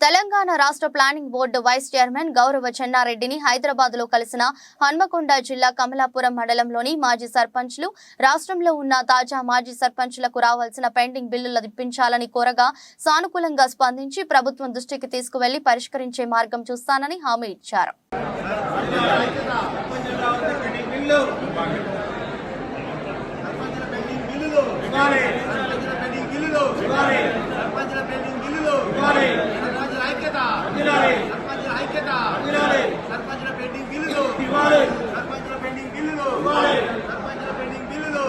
తెలంగాణ రాష్ట్ర planning board vice chairman గౌరవ చెన్నారెడ్డిని హైదరాబాద్లో కలిసిన హన్మకొండ జిల్లా కమలాపురం మండలంలోని మాజీ సర్పంచ్లు రాష్ట్రంలో ఉన్న తాజా మాజీ సర్పంచ్లకు రావాల్సిన పెండింగ్ బిల్లులు ఇప్పించాలని కోరగా సానుకూలంగా స్పందించి ప్రభుత్వం దృష్టికి తీసుకువెళ్ళి పరిష్కరించే మార్గం చూస్తానని హామీ ఇచ్చారు ఇవ్వాలి సర్పంచుల పెండింగ్ బిల్లులు ఇవ్వాలి సర్పంచుల పెండింగ్ బిల్లులు ఇవ్వాలి సర్పంచుల ఐక్యత ఇవ్వాలి సర్పంచుల ఐక్యత. సర్పంచుల పెండింగ్ బిల్లులు. సర్పంచుల పెండింగ్ బిల్లులు. సర్పంచుల పెండింగ్ బిల్లులు.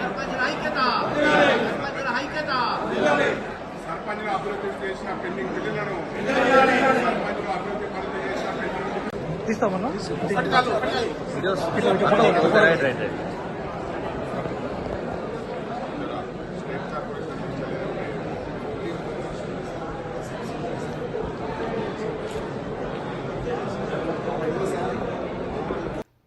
సర్పంచుల ఐక్యత. సర్పంచుల ఐక్యత. సర్పంచ్లు అభివృద్ధి చేసిన పెండింగ్ బిల్లులను సర్పంచ్లు అభివృద్ధి పనులు చేసిన పెండింగ్ తీస్తామన్నా?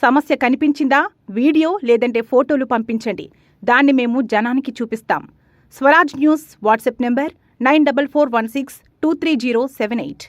సమస్య కనిపించిందా? వీడియో లేదంటే ఫోటోలు పంపించండి. దాన్ని మేము జనానికి చూపిస్తాం. Swaraj News WhatsApp number nine double four one six two three zero seven eight.